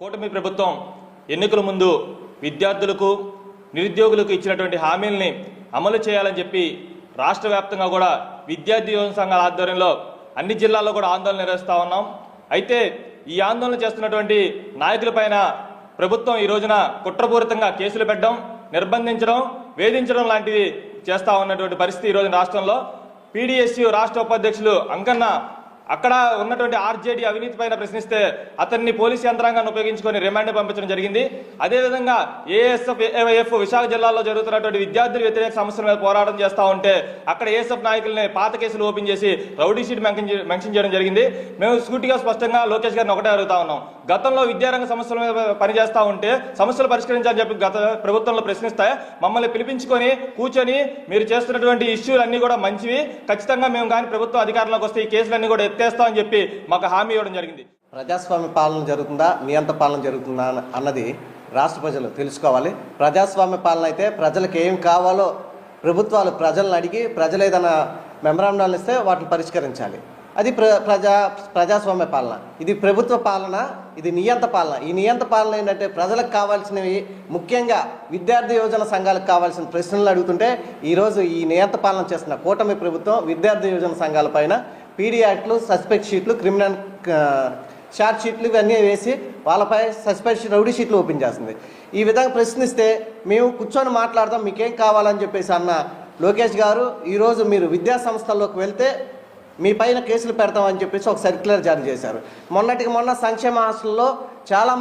కూటమి ప్రభుత్వం ఎన్నికల ముందు విద్యార్థులకు నిరుద్యోగులకు ఇచ్చినటువంటి హామీల్ని అమలు చేయాలని చెప్పి రాష్ట్ర వ్యాప్తంగా కూడా విద్యార్థి సంఘాల ఆధ్వర్యంలో అన్ని జిల్లాల్లో కూడా ఆందోళన నిర్వహిస్తా ఉన్నాం. అయితే ఈ ఆందోళన చేస్తున్నటువంటి నాయకులపైన ప్రభుత్వం ఈ రోజున కుట్రపూరితంగా కేసులు పెట్టడం నిర్బంధించడం వేధించడం లాంటివి చేస్తా ఉన్నటువంటి పరిస్థితి ఈ రాష్ట్రంలో. పీడీఎస్యు రాష్ట్ర ఉపాధ్యక్షులు అంకన్న అక్కడ ఉన్నటువంటి ఆర్జేడీ అవినీతి పైన ప్రశ్నిస్తే అతన్ని పోలీస్ యంత్రాంగాన్ని ఉపయోగించుకొని రిమాండ్ పంపించడం జరిగింది. అదేవిధంగా ఏఎస్ఎఫ్ ఏఎఫ్ విశాఖ జిల్లాలో జరుగుతున్నటువంటి విద్యార్థుల వ్యతిరేక సమస్యల మీద పోరాటం చేస్తూ ఉంటే అక్కడ ఏఎస్ఎఫ్ నాయకుల్ని పాత కేసులు ఓపెన్ చేసి రౌడీ షీట్ మెన్షన్ మెన్షన్ చేయడం జరిగింది. మేము సూటిగా స్పష్టంగా లోకేష్ గారిని ఒకటే అడుగుతా ఉన్నాం. గతంలో విద్యారంగ సమస్యల మీద పనిచేస్తా ఉంటే సమస్యలు పరిష్కరించాలని చెప్పి గత ప్రభుత్వంలో ప్రశ్నిస్తే మమ్మల్ని పిలిపించుకొని కూర్చొని మీరు చేస్తున్నటువంటి ఇష్యూలు అన్నీ కూడా మంచివి. ఖచ్చితంగా మేము కానీ ప్రభుత్వం అధికారంలోకి వస్తే ఈ కేసులన్నీ కూడా ఎత్తేస్తామని చెప్పి మాకు హామీ ఇవ్వడం జరిగింది. ప్రజాస్వామ్య పాలన జరుగుతుందా? మీ అంత పాలన జరుగుతుందా అన్నది రాష్ట్ర ప్రజలు తెలుసుకోవాలి. ప్రజాస్వామ్య పాలన అయితే ప్రజలకు ఏం కావాలో ప్రభుత్వాలు ప్రజలను అడిగి ప్రజలు ఏదైనా మెమరాండాలు ఇస్తే వాటిని పరిష్కరించాలి. అది ప్ర ప్రజా ప్రజాస్వామ్య పాలన. ఇది ప్రభుత్వ పాలన ఇది నియంత పాలన. ఈ నియంత పాలన ఏంటంటే ప్రజలకు కావాల్సినవి ముఖ్యంగా విద్యార్థి యోజన సంఘాలకు కావాల్సిన ప్రశ్నలు అడుగుతుంటే ఈరోజు ఈ నియంత పాలన చేస్తున్న కూటమి ప్రభుత్వం విద్యార్థి యోజన సంఘాల పైన పీడీ యాక్ట్లు సస్పెక్ట్ షీట్లు క్రిమినల్ షార్ట్ షీట్లు ఇవన్నీ వేసి వాళ్ళపై సస్పెండ్ రౌడీ షీట్లు ఓపెన్ చేస్తుంది. ఈ విధంగా ప్రశ్నిస్తే మేము కూర్చొని మాట్లాడదాం మీకేం కావాలని చెప్పేసి అన్న లోకేష్ గారు ఈరోజు మీరు విద్యా సంస్థల్లోకి వెళ్తే మీ పైన కేసులు పెడతామని చెప్పేసి ఒక సర్క్యులర్ జారీ చేశారు. మొన్నటికి మొన్న సంక్షేమ హాస్టల్లో చాలా